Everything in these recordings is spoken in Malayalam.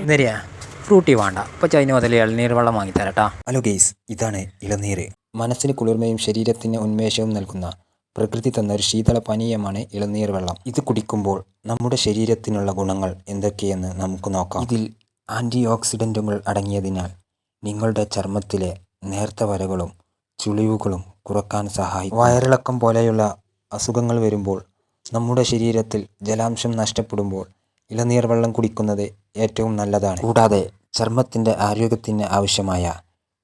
എന്തിനാ ഫ്രൂട്ടി വേണ്ട. ഇപ്പോൾ ചൈന മുതൽ ഇളനീർ വെള്ളം വാങ്ങി തരട്ടാ ഹലോ ഗെയ്സ് ഇതാണ് ഇളനീര് മനസ്സിന് കുളിർമയും ശരീരത്തിന് ഉന്മേഷവും നൽകുന്ന പ്രകൃതി തന്ന ഒരു ശീതള പാനീയമാണ് ഇളനീർ വെള്ളം. ഇത് കുടിക്കുമ്പോൾ നമ്മുടെ ശരീരത്തിനുള്ള ഗുണങ്ങൾ എന്തൊക്കെയെന്ന് നമുക്ക് നോക്കാം. ഇതിൽ ആന്റി ഓക്സിഡന്റുകൾ അടങ്ങിയതിനാൽ നിങ്ങളുടെ ചർമ്മത്തിലെ നേർത്ത വരകളും ചുളിവുകളും കുറയ്ക്കാൻ സഹായിക്കും. വയറിളക്കം പോലെയുള്ള അസുഖങ്ങൾ വരുമ്പോൾ നമ്മുടെ ശരീരത്തിൽ ജലാംശം നഷ്ടപ്പെടുമ്പോൾ ഇളനീർ വെള്ളം കുടിക്കുന്നത് ഏറ്റവും നല്ലതാണ്. കൂടാതെ ചർമ്മത്തിന്റെ ആരോഗ്യത്തിന് ആവശ്യമായ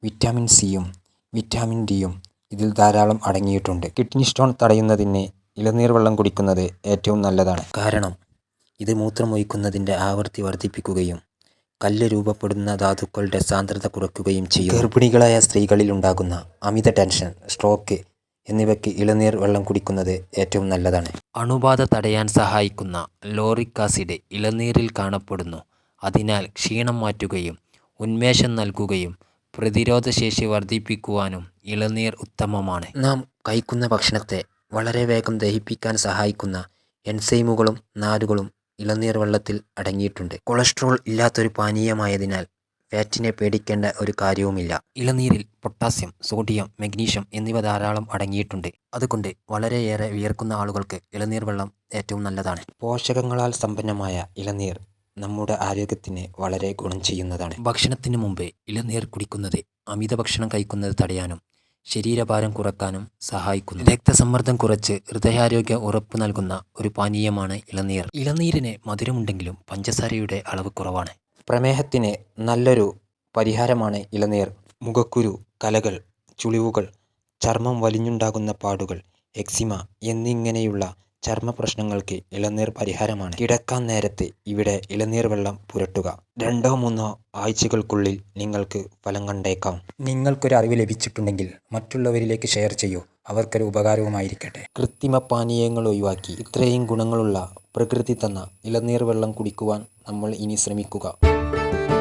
വിറ്റാമിൻ സിയും വിറ്റാമിൻ ഡിയും ഇതിൽ ധാരാളം അടങ്ങിയിട്ടുണ്ട്. കിഡ്നി സ്റ്റോൺ തടയുന്നതിന് ഇളനീർ വെള്ളം കുടിക്കുന്നത് ഏറ്റവും നല്ലതാണ്. കാരണം ഇത് മൂത്രമൊഴിക്കുന്നതിന്റെ ആവൃത്തി വർദ്ധിപ്പിക്കുകയും കല്ല് രൂപപ്പെടുന്ന ധാതുക്കളുടെ സാന്ദ്രത കുറയ്ക്കുകയും ചെയ്യും. ഗർഭിണികളായ സ്ത്രീകളിൽ ഉണ്ടാകുന്ന അമിത ടെൻഷൻ സ്ട്രോക്ക് എന്നിവയ്ക്ക് ഇളനീർ വെള്ളം കുടിക്കുന്നത് ഏറ്റവും നല്ലതാണ്. അണുബാധ തടയാൻ സഹായിക്കുന്ന ലോറിക് ആസിഡ് ഇളനീരിൽ കാണപ്പെടുന്നു. അതിനാൽ ക്ഷീണം മാറ്റുകയും ഉന്മേഷം നൽകുകയും പ്രതിരോധശേഷി വർദ്ധിപ്പിക്കുവാനും ഇളനീർ ഉത്തമമാണ്. നാം കഴിക്കുന്ന ഭക്ഷണത്തെ വളരെ വേഗം ദഹിപ്പിക്കാൻ സഹായിക്കുന്ന എൻസൈമുകളും നാരുകളും ഇളനീർ വെള്ളത്തിൽ അടങ്ങിയിട്ടുണ്ട്. കൊളസ്ട്രോൾ ഇല്ലാത്തൊരു പാനീയമായതിനാൽ ഫാറ്റിനെ പേടിക്കേണ്ട ഒരു കാര്യവുമില്ല. ഇളനീരിൽ പൊട്ടാസ്യം സോഡിയം മഗ്നീഷ്യം എന്നിവ ധാരാളം അടങ്ങിയിട്ടുണ്ട്. അതുകൊണ്ട് വളരെയേറെ വിയർക്കുന്ന ആളുകൾക്ക് ഇളനീർ വെള്ളം ഏറ്റവും നല്ലതാണ്. പോഷകങ്ങളാൽ സമ്പന്നമായ ഇളനീർ നമ്മുടെ ആരോഗ്യത്തിന് വളരെ ഗുണം ചെയ്യുന്നതാണ്. ഭക്ഷണത്തിന് മുമ്പേ ഇളനീർ കുടിക്കുന്നത് അമിത ഭക്ഷണം കഴിക്കുന്നത് തടയാനും ശരീരഭാരം കുറക്കാനും സഹായിക്കുന്നു. രക്തസമ്മർദ്ദം കുറച്ച് ഹൃദയാരോഗ്യ ഉറപ്പ് നൽകുന്ന ഒരു പാനീയമാണ് ഇളനീർ. ഇളനീരിന് മധുരമുണ്ടെങ്കിലും പഞ്ചസാരയുടെ അളവ് കുറവാണ്. പ്രമേഹത്തിന് നല്ലൊരു പരിഹാരമാണ് ഇളനീർ മുഖക്കുരു കലകൾ ചുളിവുകൾ ചർമ്മം വലിഞ്ഞുണ്ടാകുന്ന പാടുകൾ എക്സിമ എന്നിങ്ങനെയുള്ള ചർമ്മ പ്രശ്നങ്ങൾക്ക് ഇളനീർ പരിഹാരമാണ്. കിടക്കാൻ നേരത്തെ ഇവിടെ ഇളനീർ വെള്ളം പുരട്ടുക. രണ്ടോ മൂന്നോ ആഴ്ചകൾക്കുള്ളിൽ നിങ്ങൾക്ക് ഫലം കണ്ടേക്കാം. നിങ്ങൾക്കൊരു അറിവ് ലഭിച്ചിട്ടുണ്ടെങ്കിൽ മറ്റുള്ളവരിലേക്ക് ഷെയർ ചെയ്യൂ. അവർക്കൊരു ഉപകാരവുമായിരിക്കട്ടെ. കൃത്രിമ പാനീയങ്ങൾ ഒഴിവാക്കി. ഇത്രയും ഗുണങ്ങളുള്ള പ്രകൃതി തന്ന ഇളനീർ വെള്ളം കുടിക്കുവാൻ നമ്മൾ ഇനി ശ്രമിക്കുക. Música